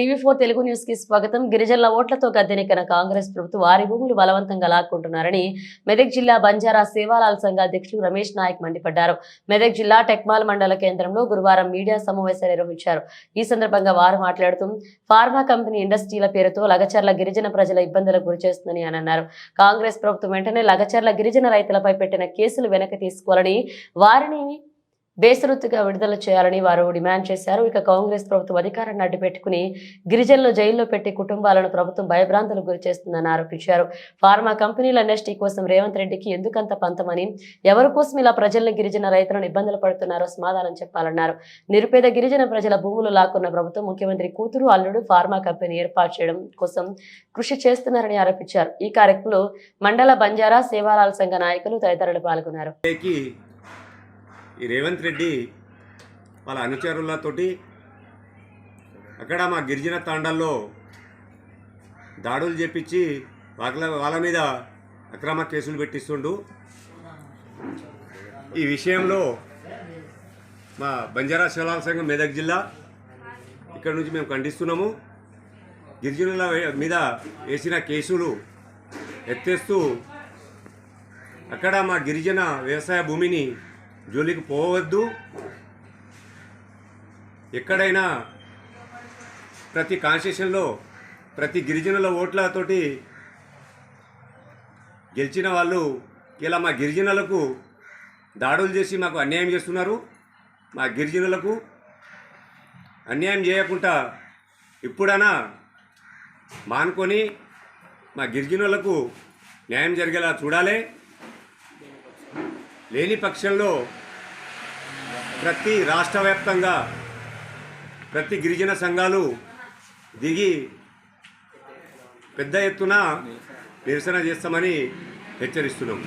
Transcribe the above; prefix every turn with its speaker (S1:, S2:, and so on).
S1: TV four Telugu న్యూస్కి స్వాగతం. గిరిజనుల ఓట్లతో గద్దెనెక్కిన కాంగ్రెస్ ప్రభుత్వం వారి భూములు బలవంతంగా లాక్కుంటున్నారని మెదక్ జిల్లా బంజారా సేవాలాల్ సంఘ అధ్యక్షులు రమేష్ నాయక్ మండిపడ్డారు. మెదక్ జిల్లా టెక్మాల్ మండల కేంద్రంలో గురువారం మీడియా సమావేశం నిర్వహించారు. ఈ సందర్భంగా వారు మాట్లాడుతూ ఫార్మా కంపెనీ ఇండస్ట్రీల పేరుతో లగచర్ల గిరిజన ప్రజల ఇబ్బందులకు గురిచేస్తుందని అని అన్నారు. కాంగ్రెస్ ప్రభుత్వం వెంటనే లగచర్ల గిరిజన రైతులపై పెట్టిన కేసులు వెనక్కి తీసుకోవాలని వారిని బేసరుత్తుగా విడుదల చేయాలని వారు డిమాండ్ చేశారు. ఇక కాంగ్రెస్ ప్రభుత్వం అధికారాన్ని అడ్డుపెట్టుకుని గిరిజనులు జైల్లో పెట్టి కుటుంబాలను ప్రభుత్వం భయభ్రాంతులకు గురి చేస్తుందని ఆరోపించారు. ఫార్మా కంపెనీల ఇండస్ట్రీ కోసం రేవంత్ రెడ్డికి ఎందుకంత పంతమని ఎవరి కోసం ఇలా ప్రజలను గిరిజన రైతులను ఇబ్బందులు పడుతున్నారో సమాధానం చెప్పాలన్నారు. నిరుపేద గిరిజన ప్రజల భూములు లాక్కున్న ప్రభుత్వం ముఖ్యమంత్రి కూతురు అల్లుడు ఫార్మా కంపెనీ ఏర్పాటు చేయడం కోసం కృషి చేస్తున్నారని ఆరోపించారు. ఈ కార్యక్రమంలో మండల బంజారా సేవాలాల్ సంఘ నాయకులు తదితరులు పాల్గొన్నారు.
S2: ఈ రేవంత్ రెడ్డి వాళ్ళ అనుచరులతోటి అక్కడ మా గిరిజన తాండాల్లో దాడులు చేపించి వాళ్ళ వాళ్ళ మీద అక్రమ కేసులు పెట్టిస్తుండు. ఈ విషయంలో మా బంజారా శివలాల సంఘం మెదక్ జిల్లా ఇక్కడ నుంచి మేము ఖండిస్తున్నాము. గిరిజనుల మీద వేసిన కేసులు ఎత్తేస్తూ అక్కడ మా గిరిజన వ్యవసాయ భూమిని జోలికి పోవద్దు. ఎక్కడైనా ప్రతి కాన్స్టిట్యూషన్లో ప్రతి గిరిజనుల ఓట్లతోటి గెలిచిన వాళ్ళు ఇలా మా గిరిజనులకు దాడులు చేసి మాకు అన్యాయం చేస్తున్నారు. మా గిరిజనులకు అన్యాయం చేయకుండా ఇప్పుడైనా మానుకొని మా గిరిజనులకు న్యాయం జరిగేలా చూడాలి. లేని పక్షంలో ప్రతి రాష్ట్ర వ్యాప్తంగా ప్రతి గిరిజన సంఘాలు దిగి పెద్ద ఎత్తున నిరసన చేస్తామని హెచ్చరిస్తున్నాం.